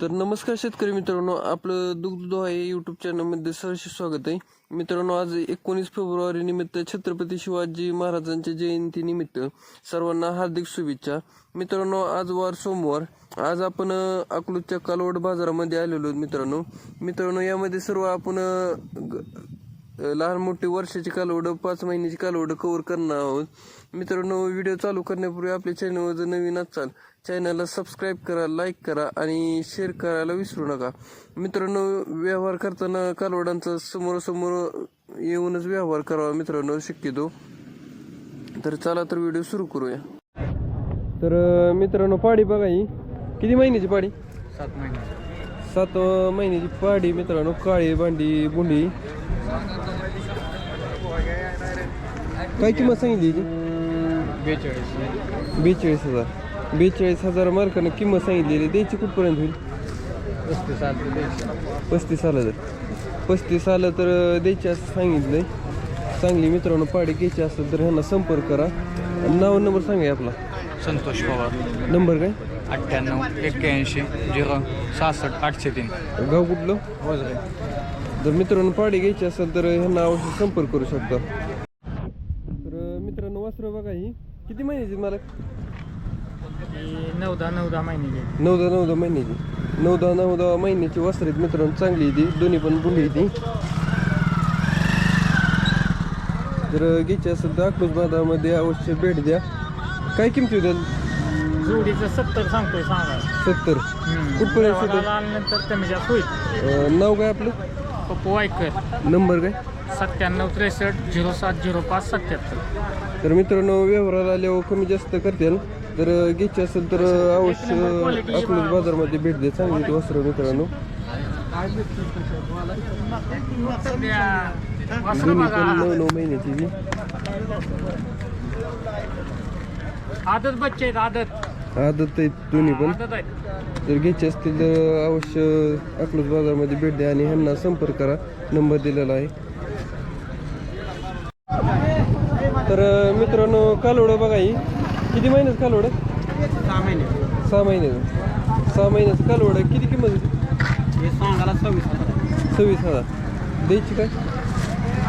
तर नमस्कार शेतकरी मित्रांनो आपलं दुग्धदोहा या यूट्यूब चॅनलमध्ये सहर्ष स्वागत आहे. मित्रांनो आज एकोणीस फेब्रुवारी निमित्त छत्रपती शिवाजी महाराजांच्या जयंती निमित्त सर्वांना हार्दिक शुभेच्छा. मित्रांनो आज वार सोमवार. आज आपण अ, अकलूजच्या कालवड बाजारामध्ये आलेलो आहोत मित्रांनो. मित्रांनो यामध्ये सर्व आपण ग- लहान मोठी वर्षाची कालवड पाच महिन्याची कालवड कव्हर करणार आहोत. मित्रांनो व्हिडिओ चालू करण्यापूर्वी आपल्या चॅनलवर जर नवीन असाल चॅनलला सबस्क्राईब करा लाईक करा आणि शेअर करायला विसरू नका. मित्रांनो व्यवहार करताना कालवडांचा समोरासमोर येऊनच व्यवहार करावा मित्रांनो शक्यतो. तर चला तर व्हिडिओ सुरू करूया. तर मित्रांनो पाडी बघा ही. किती महिन्याची पाडी? सात महिने. सात महिन्याची पाडी मित्रांनो काळी भांडी बुंडी काय किंमत सांगितली याची? बेचाळीस बेचाळीस हजार. बेचाळीस हजार मार्कानं किंमत सांगितलेली द्यायची कुठपर्यंत होईल? पस्तीस पस्तीस आलं तर पस्तीस आलं तर द्यायची असं सांगितलंय. चांगली मित्रांनो पाडी घ्यायची असेल तर ह्यांना संपर्क करा. नाव नंबर सांगा आपला. संतोष पवार. नंबर काय? अठ्ठ्याण्णव एक्क्याऐंशी झिरो सहासष्ट आठशे तीन. गाव कुठलं? वजरे. जर मित्रांनो पाडी घ्यायची असेल तर ह्यांना अवश्य संपर्क करू शकता. मित्रांनो वस्त्र बघा ही. किती महिन्याची मला नऊ दहा नऊ दहा महिने नऊ दहा नऊ दहा महिन्याची. नऊ दहा नऊ दहा महिन्याची वस्त्र आहेत मित्रांनो चांगली ती. दोन्ही पण बुंडी आहे ती. जर घ्यायची असेल तर अकलूज बाजारामध्ये अवश्य भेट द्या. काय किमती होत्या? जोडीचं सत्तर सांगतोय सांगा. सत्तर. कुठपर्यंत सुद्धा आल्यानंतर कमी जास्त होईल. नाव काय आपलं? पप्पू वायकर. नंबर काय? सत्त्याण्णव त्रेसष्ट झिरो सात झिरो पाच सत्याहत्तर. तर मित्रांनो व्यवहाराला आल्यावर कमी जास्त करतील जर घ्यायची असेल तर अवश्य अकलूज बाजारमध्ये भेट द्या. चांगली वस्त्र मित्रांनो. दोन्ही पण नऊ नऊ महिन्याची आदत बच्चे आहेत आदत. आदत आहेत दोन्ही पण. आदत आहेत. जर घ्यायचे असतील तर अवश्य अकलूज बाजारमध्ये भेट द्या आणि ह्यांना संपर्क करा. नंबर दिलेला आहे. तर मित्रांनो कालवडं बघा ही. किती महिन्याचं कालवडं? सहा महिने. सहा महिन्याचं. सहा महिन्याचं कालवडं. किती किंमत होती? हे सांगायला सव्वीस हजार सव्वीस हजार. द्यायची काय?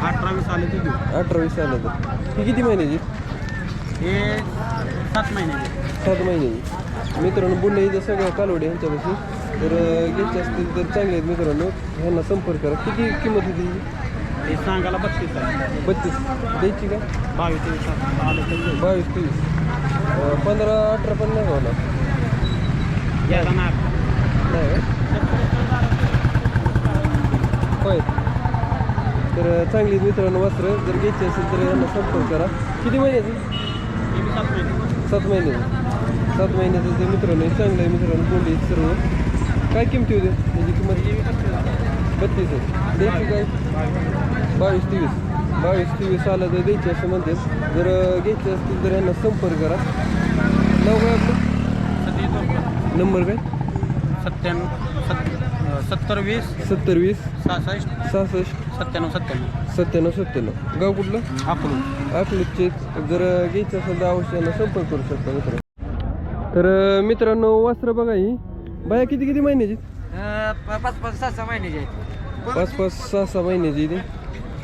अठरावीस आले ते अठरावीस आलं तर. ही किती महिन्याची? हे सात महिने. सात महिन्याची. मित्रांनो बुंडे इथं सगळ्या कालवडे यांच्यापाशी. तर घ्यायचे असतील तर चांगले आहेत मित्रांनो. ह्यांना संपर्क करा. किती किंमत होती? हे सांगायला बत्तीस आहे. बत्तीस. द्यायची का? बावीस तेवीस आले तर देऊ. बावीस तेवीस. अं, पंधरा अठरा पण नाही होणार नाही. का? होय. तर चांगली मित्रांनो वस्त्र जर घ्यायची असेल तर यांना संपर्क करा. किती महिन्याची हे बी सात महिने. सात महिन्याचं सात महिन्याचं ते मित्रांनो हे चांगलं आहे मित्रांनो आहेत सर्व. काय किमती होते त्याची किंमत? बत्तीस आहे. द्यायची काय? बावीस. तेवीस बावीस तेवीस आलं तर द्यायची असं म्हणते. जर घ्यायची असतील तर यांना संपर्क करा. नाव काय आपलं? सत्तर नंबर काय? सत्त्याण्णव सत् सत्तर वीस सत्तर वीस सहासष्ट. सहासष्ट. सत्त्याण्णव सत्त्याण्णव. सत्त्याण्णव सत्त्याण्णव. गाव कुठलं? अकलूज अकलूजचे जर घ्यायचं असेल तर अवश्य यांना संपर्क करू शकता मित्र. तर मित्रांनो वस्त्र बघा ही. बाया किती किती महिन्याची पाच पाच सहा सहा महिन्याचे पाच पाच सहा सहा महिन्याची ती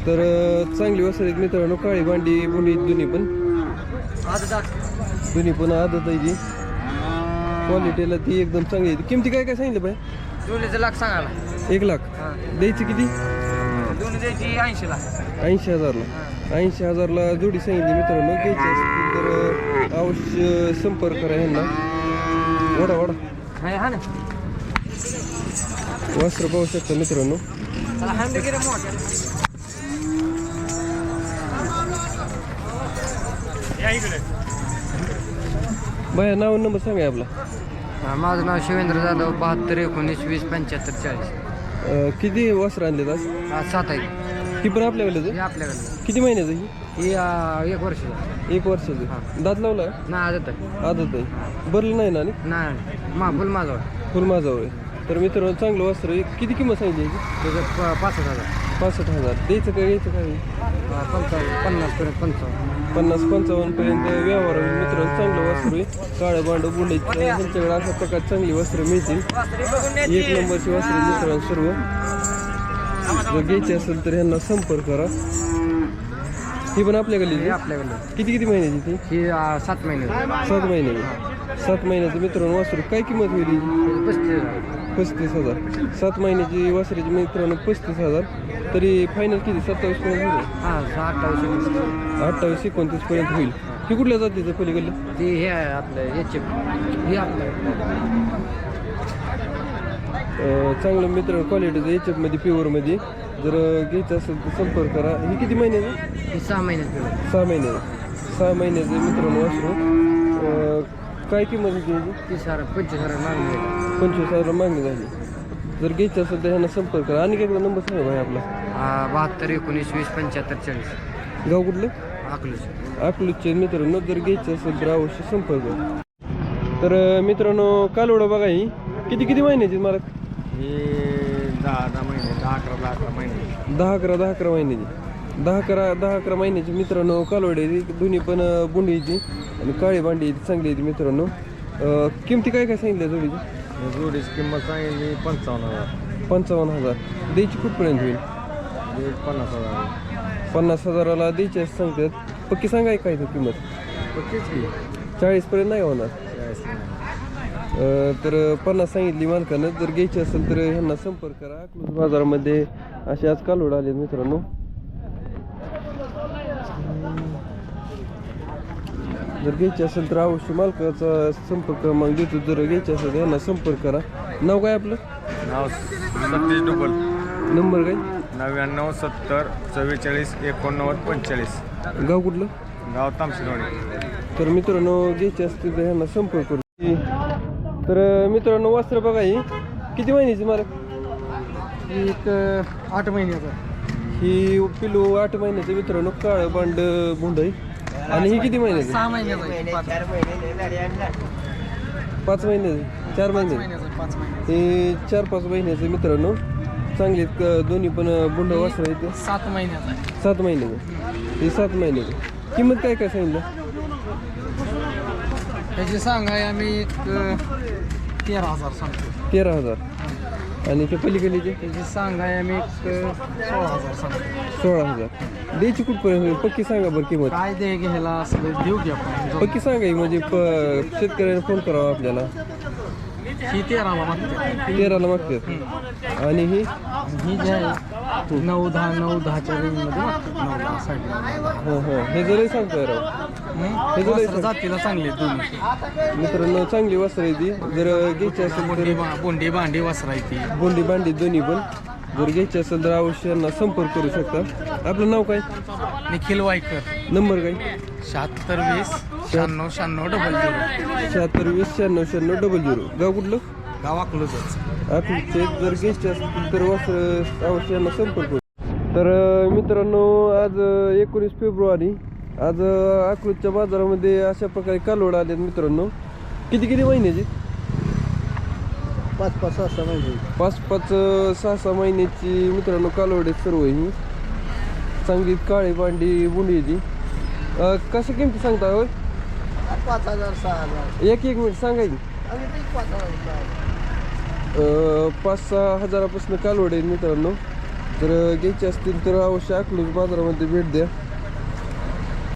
तर चांगली आहेत मित्रांनो काळी भांडी बुंडी दोन्ही पण. दोन्ही पण आदत आहे ती क्वालिटीला ती एकदम चांगली आहे किमती काय काय सांगितलं बाय दोन्हीचं लाख सांगायला एक लाख. द्यायची किती? दोन्ही द्यायची ऐंशीला ऐंशी हजारला. ऐंशी हजारला जोडी सांगितली मित्रांनो. घ्यायची असतील तर अवश्य संपर्क करा ह्यांना वडा वडा. हा ना. वस्त्र पाहू शकता मित्रांनो. त्याला हंड गेले मोठ्या या इकडे. बाया नाव नंबर सांगा आपला. माझं नाव शिवेंद्र जाधव बहात्तर एकोणीस वीस पंच्याहत्तर चाळीस. अं, किती वस्त्र आणले आज? आज सात आहे ही पण आपल्याकडे हे आपल्याकडे किती महिन्याचं ही? ही अं, एक वर्ष एक वर्षाचं. दात लावला नाही आदत आहे. आदत आहे. भरलं नाही ना आणि? नाही मा फुल माझं फुल माझावर आहे. तर मित्रांनो चांगलं वस्त्र आहे. किती किंमत सांगितली याची? त्याचं प- पासष्ट हजार. पासष्ट हजार. द्यायचं काय घ्यायचं काय पंचावन्न पन्नासपर्यंत पंचावन्न पन्नास पंचावन्न पर्यंत व्यवहार होईल. मित्रांनो चांगलं वस्त्र आहे. काळं भांड बुंडायचं ह्यांच्याकडे अशा प्रकारची चांगली वस्त्र मिळतील. एक नंबरची वस्त्र मित्रांनो सर्व. जर घ्यायची असेल तर ह्यांना संपर्क करा. ही पण आपल्या गल्ली आपल्याकडे किती किती महिन्याची ती? ही आ, सात महिने. सात महिन्याची सात महिन्याचं मित्रांनो वासरू काय किंमत होईल? पस्तीस. पस्तीस हजार. सात महिन्याची वासराची मित्रांनो पस्तीस हजार. तरी फायनल किती? सत्तावीस पर्यंत होईल हा अठ्ठावीस एकोणीस. अठ्ठावीस एकोणतीस पर्यंत होईल. ही कुठल्या जातीचं पलीकडलं? ते हे आहे आपलं याचे हे आपलं. अं, चांगलं मित्र क्वालिटीचं एच मध्ये प्युअरमध्ये जर घ्यायचं असेल तर संपर्क करा. ही किती महिन्याचं? हे सहा महिन्यात मिळालं. सहा महिने सहा महिन्याचं मित्रांनो वासरू अं, काय किंमत होती याची? तीस हजार पंचवीस हजार मागणी पंचवीस हजार मागणी झाली. जर घ्यायचं असेल तर ह्यांना संपर्क करा. आणि एकदा नंबर सांगा भाई आपला. बहात्तर एकोणीस वीस पंच्याहत्तर चाळीस. गाव कुठलं? अकलूस अकलूजचे मित्रांनो जर घ्यायचं असेल तर अवश्य संपर्क करा. तर अं, मित्रांनो कालवडा बघा ही. किती किती महिन्याची मला हे दहा दहा महिने दहा अकरा दहा अकरा महिने. दहा अकरा दहा अकरा महिन्याची. दहा अकरा दहा अकरा महिन्याची मित्रांनो कालवडे दोन्ही पण अं, बुंडीची आणि काळी बांडी चांगली आहे मित्रांनो. अं, किमती काय काय सांगितल्या जोडीची? जोडीची किंमत सांगितली पंचावन्न हजार. पंचावन्न हजार. द्यायची कुठपर्यंत होईल? पन्नास हजार पन्नास हजाराला द्यायची असं सांगतात. पक्की सांगाय काय तर किंमत. पक्कीच की. चाळीसपर्यंत नाही होणार. चाळीस नाही. अं, तर पन्नास सांगितली मालकानं. जर घ्यायची असेल तर ह्यांना संपर्क करा. अकलूज बाजारामध्ये असे आज कालवड आले मित्रांनो. जर घ्यायची असेल तर अवश्य मालकाचा संपर्क क्रमांक देतो. जर घ्यायची असेल तर ह्यांना संपर्क करा. नाव काय आपलं? नाव सतीश डुबल. नंबर काय? नव्याण्णव सत्तर चव्वेचाळीस एकोणनव्वद पंचेचाळीस. गाव कुठलं? गाव तामसिंगवाडी. तर मित्रांनो घ्यायची असतील तर ह्यांना संपर्क करू. तर मित्रांनो वस्त्र बघा ही. किती महिन्याची मला एक आठ महिन्याचा. ही पिलू आठ महिन्याचं मित्रांनो काळं बांड बुंड आहे आणि ही किती महिन्याची? सहा महिन्याचा पाच. महिन्याची चार महिन्याची पाच महिने हे चार पाच महिन्याचं मित्रांनो. चांगले आहेत क- दोन्ही पण बुंड वस्त्र आहे ते. सात महिन्याचा सात महिन्याचं हे सात महिन्याचं किंमत काय काय सांगितलं? त्याची सांगाय आम्ही एक तेरा हजार सांगतो तेरा हजार. आणि ते पलीकडीचे त्याची सांगाय आम्ही एक सोळा हजार सांगतो सोळा हजार. द्यायची कुठपर्यंत? होईल? पक्की सांगा बरं किंमत. काय दे घ्यायला असलं देऊ घ्या आपण? पक्की सांगा ही म्हणजे प शेतकऱ्याने फोन करावा आपल्याला. ही तेराला मागते तेराला मागतात आणि ही? ही जी आहे नऊ दहा नऊ दहाच्या रेंजमध्ये नऊ दहा साडे हां हां. हे जरी सांगतोय राव. हे जर जातीला चांगले दोन्ही. मित्रांनो चांगली वस्त्र आहे ती. जर घ्यायची असेल बोंडी भांडी वसरायची बोंडी बांडी दोन्ही पण. जर घ्यायची असेल तर अवश्य यांना संपर्क करू शकता. आपलं नाव काय? निखिल वायकर. नंबर काय? शहात्तर वीस शहाण्णव शहाण्णव डबल झिरो. शहात्तर वीस शहाण्णव शहाण्णव डबल झिरो. गाव कुठलं? गावाकडूनच आपले जर घ्यायचे असतील तर वस्त्र अवश्य यांना संपर्क करू. तर अं, मित्रांनो आज एकोणीस फेब्रुवारी. आज अं, अकलूजच्या बाजारामध्ये अशा प्रकारे कालवड आले मित्रांनो. किती किती महिन्याची? पाच पाच सहा सहा महिने. पाच पाच सहा सहा महिन्याची मित्रांनो कालवड सर्व ही. चांगली काळी बांडी बुंडी ती. कशा किमती सांगता होय? पाच हजार सहा हजार. एक एक मिनिट सांगा की. पाच हजार अं, पाच सहा हजारापासून कालवड मित्रांनो. जर घ्यायचे असतील तर अवश्य अकलूज बाजारामध्ये भेट द्या.